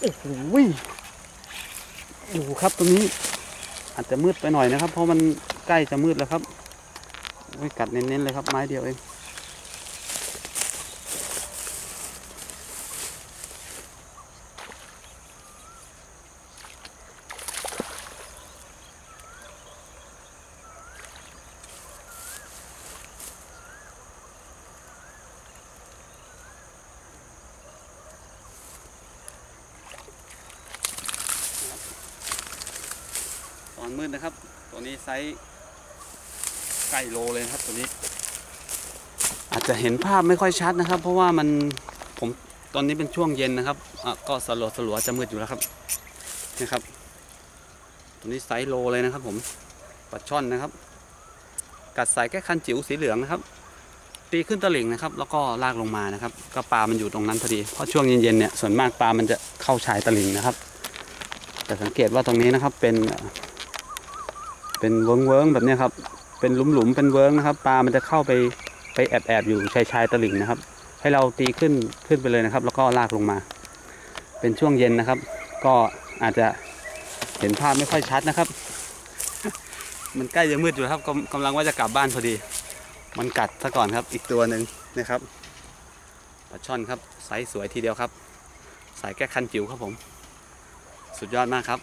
โอ้โหดูครับตรงนี้ อาจจะมืดไปหน่อยนะครับ เพราะมันใกล้จะมืดแล้วครับไม่กัดเน้นๆเลยครับไม้เดียวเอง ตอนมืดนะครับ ตัวนี้ไซส์ใกล้โลเลยครับตัวนี้ อาจจะเห็นภาพไม่ค่อยชัดนะครับ เพราะว่ามันผมตอนนี้เป็นช่วงเย็นนะครับอะก็สลัวสลัวจะมืดอยู่แล้วครับนี่ครับ ตัวนี้ไซส์โลเลยนะครับ ผมปลาช่อนนะครับ กัดสายแก้คันจิ๋วสีเหลืองนะครับตีขึ้นตลิ่งนะครับ แล้วก็ลากลงมานะครับ ก็ปลา มันอยู่ตรงนั้นพอดี เพราะช่วงเย็นๆเนี่ย ส่วนมากปลา มันจะเข้าชายตลิ่งนะครับ แต่สังเกตว่าตรงนี้นะครับเป็น เป็นเวิ้งเวิ้งแบบนี้ครับ เป็นหลุมหลุมเป็นเวิ้งนะครับ ปลา มันจะเข้าไปไปแอบแอบอยู่ชายชายตลิ่งนะครับ ให้เราตีขึ้นขึ้นไปเลยนะครับ แล้วก็ลากลงมา เป็นช่วงเย็นนะครับ ก็อาจจะเห็นภาพไม่ค่อยชัดนะครับ มันใกล้จะมืดอยู่ครับกำกำลังว่าจะกลับบ้านพอดี มันกัดซะก่อนครับ อีกตัวหนึ่งนะครับปลาช่อนครับไซส์สวยทีเดียวครับ สายแก้คันจิ๋วครับผม สุดยอดมากครับ